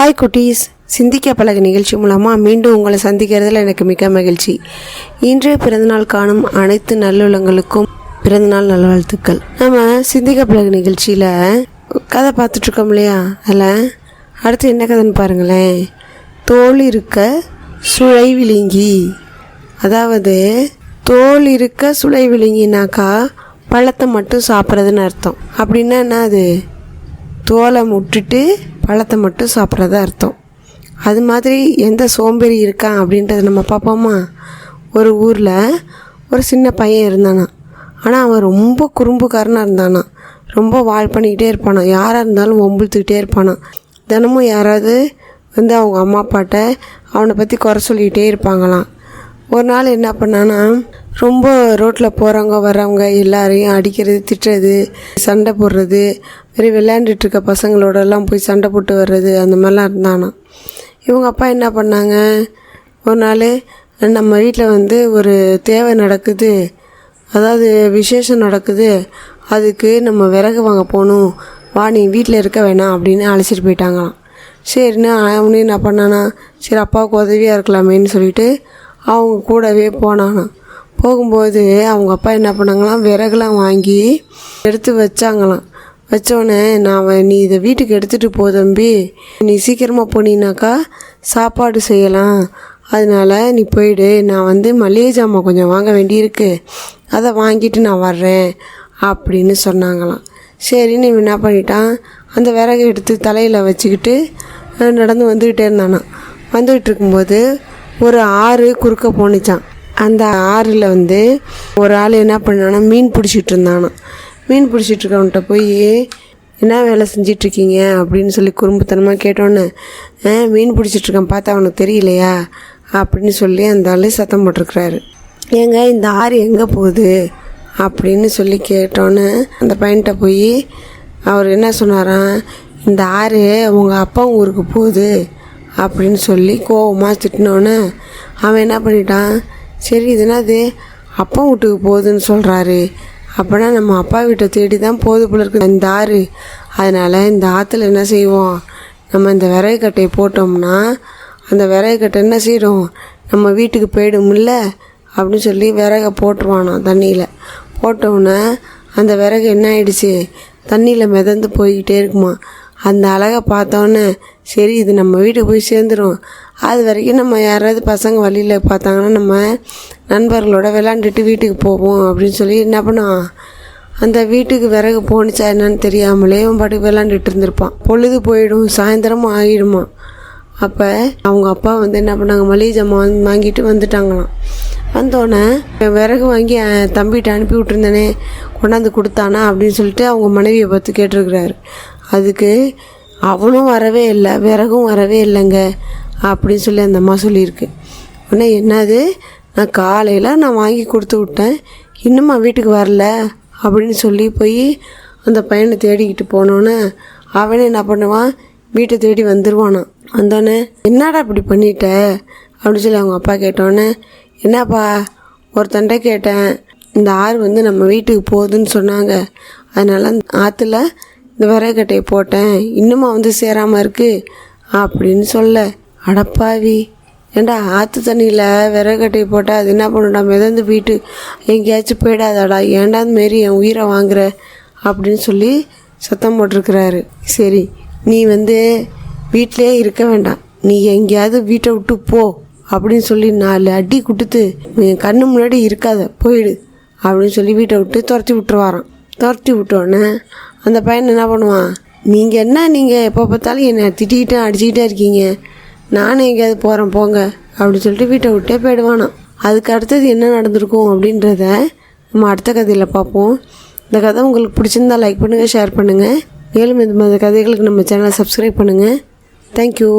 Hi குட்டீஸ். சிந்திக்க பழக நிகழ்ச்சி மூலமாக மீண்டும் உங்களை சந்திக்கிறதுல எனக்கு மிக்க மகிழ்ச்சி. இன்றைய பிறந்தநாள் காணும் அனைத்து நல்லுள்ளங்களுக்கும் பிறந்தநாள் நல்வாழ்த்துக்கள். நம்ம சிந்திக்க பழக நிகழ்ச்சியில் கதை பார்த்துட்ருக்கோம் இல்லையா? அதில் அடுத்து என்ன கதைன்னு பாருங்களேன். தோல் இருக்க சுழை விழுங்கி. அதாவது தோல் இருக்க சுளை விழுங்கினாக்கா பழத்தை மட்டும் சாப்பிட்றதுன்னு அர்த்தம். அப்படின்னா என்ன அது? தோலை முட்டுட்டு பழத்தை மட்டும் சாப்பிட்றதா அர்த்தம். அது மாதிரி எந்த சோம்பேறி இருக்கான் அப்படின்றத நம்ம பார்ப்போமா? ஒரு ஊரில் ஒரு சின்ன பையன் இருந்தானா. ஆனால் அவன் ரொம்ப குறும்புக்காரனாக இருந்தானா. ரொம்ப வாழ் பண்ணிக்கிட்டே இருப்பானா. யாராக இருந்தாலும் ஒம்புழுத்துக்கிட்டே இருப்பானா. தினமும் யாராவது வந்து அவங்க அம்மா அப்பாட்ட அவனை பற்றி குறை சொல்லிக்கிட்டே இருப்பாங்களாம். ஒரு நாள் என்ன பண்ணான்னா ரொம்ப ரோட்டில் போகிறவங்க வர்றவங்க எல்லாரையும் அடிக்கிறது திட்டுறது சண்டை போடுறது வெறும் விளையாண்டுட்டு இருக்க பசங்களோடலாம் போய் சண்டை போட்டு வர்றது அந்த மாதிரிலாம் இருந்தானா. இவங்க அப்பா என்ன பண்ணாங்க? ஒரு நாள் நம்ம வீட்டில் வந்து ஒரு தேவை நடக்குது. அதாவது விசேஷம் நடக்குது. அதுக்கு நம்ம விறகு வாங்க போகணும் வா நீ வீட்டில் இருக்க வேணாம் அப்படின்னு அழைச்சிட்டு போயிட்டாங்களாம். சரின்னு அவனே என்ன பண்ணானா சரி அப்பாவுக்கு உதவியாக இருக்கலாமேன்னு சொல்லிட்டு அவங்க கூடவே போனானா போகும்போது அவங்க அப்பா என்ன பண்ணாங்களாம்? விறகுலாம் வாங்கி எடுத்து வச்சாங்களாம். வச்சோடனே நான் நீ இதை வீட்டுக்கு எடுத்துகிட்டு போ தம்பி. நீ சீக்கிரமாக போனீனாக்கா சாப்பாடு செய்யலாம். அதனால நீ போயிடு. நான் வந்து மளிகை ஜாமான் கொஞ்சம் வாங்க வேண்டியிருக்கு. அதை வாங்கிட்டு நான் வர்றேன். அப்படின்னு சொன்னாங்களாம். சரின்னு இவன் என்ன பண்ணிட்டான்? அந்த விறகு எடுத்து தலையில் வச்சுக்கிட்டு நடந்து வந்துக்கிட்டே இருந்தானான் வந்துக்கிட்டு இருக்கும்போது ஒரு ஆறு குறுக்க போணுச்சான் அந்த ஆறில் வந்து ஒரு ஆள் என்ன பண்ணான்னா மீன் பிடிச்சிட்டு இருந்தானா. மீன் பிடிச்சிட்டு இருக்கவன்கிட்ட போய் என்ன வேலை செஞ்சிட்ருக்கீங்க? அப்படின்னு சொல்லி குறும்புத்தனமாக கேட்டோன்னே "ஆ, மீன் பிடிச்சிட்ருக்கேன் பார்த்தா அவனுக்கு தெரியலையா? அப்படின்னு சொல்லி அந்த ஆள் சத்தம் போட்டிருக்கிறாரு. ஏங்க இந்த ஆறு எங்கே போகுது? அப்படின்னு சொல்லி கேட்டோன்னே அந்த பையன்கிட்ட போய் அவர் என்ன சொன்னாராம் இந்த ஆறு உங்கள் அப்பா ஊருக்கு போகுது. அப்படின்னு சொல்லி கோவமாக திட்டினோன்னே அவன் என்ன பண்ணிட்டான் சரி இது அப்பா வீட்டுக்கு போகுதுன்னு சொல்கிறாரு அப்போனா நம்ம அப்பா வீட்டை தேடி தான் போகுது போல இருக்குது இந்த ஆறு. அதனால் இந்த ஆற்றுல என்ன செய்வோம்? நம்ம இந்த விறகு கட்டையை போட்டோம்னா அந்த விறகு கட்டை என்ன செய்கிறோம் நம்ம வீட்டுக்கு போயிடும்ல? அப்படின்னு சொல்லி விறகை போட்டுருவானோ தண்ணியில். போட்டோன்னே அந்த விறகு என்ன ஆயிடுச்சு? தண்ணியில் மிதந்து போய்கிட்டே இருக்குமா? அந்த அழகை பார்த்தோன்னே சரி இது நம்ம வீட்டுக்கு போய் சேர்ந்துரும். அது வரைக்கும் நம்ம யாராவது பசங்க வழியில் பார்த்தாங்கன்னா நம்ம நண்பர்களோட விளாண்டுட்டு வீட்டுக்கு போவோம் அப்படின்னு சொல்லி என்ன பண்ணுவான்? அந்த வீட்டுக்கு விறகு போணுச்சா என்னன்னு தெரியாமலே அவன் பாட்டுக்கு விளாண்டுட்டு இருந்திருப்பான். பொழுது போயிடும் சாயந்தரமும் ஆகிடுமா அப்போ அவங்க அப்பா வந்து என்ன பண்ணாங்க? மளிகை ஜாமான் வாங்கிட்டு வந்துட்டாங்களாம். வந்தோடனே விறகு வாங்கி தம்பிகிட்ட அனுப்பி விட்டுருந்தேனே கொண்டாந்து கொடுத்தானா அப்படின்னு சொல்லிட்டு அவங்க மனைவியை பார்த்து கேட்டிருக்கிறாரு. அதுக்கு அவனும் வரவே இல்லை விறகும் வரவே இல்லைங்க. அப்படின்னு சொல்லி அந்த அம்மா சொல்லியிருக்கு. உடனே என்னது? நான் காலையில் நான் வாங்கி கொடுத்து விட்டேன். இன்னுமா வீட்டுக்கு வரல? அப்படின்னு சொல்லி போய் அந்த பையனை தேடிக்கிட்டு போனோன்னே அவனே என்ன பண்ணுவான்? வீட்டை தேடி வந்துடுவானான் வந்தோடனே என்னடா இப்படி பண்ணிட்ட? அப்படின்னு சொல்லி அவங்க அப்பா கேட்டோன்னே என்னப்பா ஒருத்தன்ட்ட கேட்டேன். இந்த ஆறு வந்து நம்ம வீட்டுக்கு போகுதுன்னு சொன்னாங்க. அதனால் அந்த ஆற்றுல இந்த விறகட்டையை போட்டேன். இன்னுமா வந்து சேராமல் இருக்குது அப்படின்னு சொல்ல அடப்பாவி. ஏண்டா ஆற்று தண்ணியில் விறகட்டையை போட்டால் அது என்ன பண்ணுடா மிதந்து வீட்டு. எங்கேயாச்சும் போயிடாதாடா. ஏன்டா மாரி என் உயிரை வாங்குற? அப்படின்னு சொல்லி சத்தம் போட்டிருக்கிறாரு. சரி நீ வந்து வீட்டிலே இருக்க வேண்டாம். நீ எங்கேயாவது வீட்டை விட்டு போ அப்படின்னு சொல்லி நாலு அடி கொடுத்து என் கண்ணு முன்னாடி இருக்காத போயிடு அப்படின்னு சொல்லி வீட்டை விட்டு துரத்தி விட்டுருவாராம். துரத்தி விட்டோன்னே அந்த பையன் என்ன பண்ணுவான்? நீங்கள் என்ன நீங்கள் எப்போ பார்த்தாலும் என்னை திட்டிக்கிட்டே அடிச்சுக்கிட்டே இருக்கீங்க. நானும் எங்கேயாவது போகிறேன் போங்க அப்படின்னு சொல்லிட்டு வீட்டை விட்டே போயிடுவானா. அதுக்கு அடுத்தது என்ன நடந்திருக்கும் அப்படின்றத நம்ம அடுத்த கதையில் பார்ப்போம். இந்த கதை உங்களுக்கு பிடிச்சிருந்தா லைக் பண்ணுங்கள் ஷேர் பண்ணுங்கள் மேலும் இந்த மாதிரி கதைகளுக்கு நம்ம சேனலை சப்ஸ்கிரைப் பண்ணுங்கள் தேங்க்யூ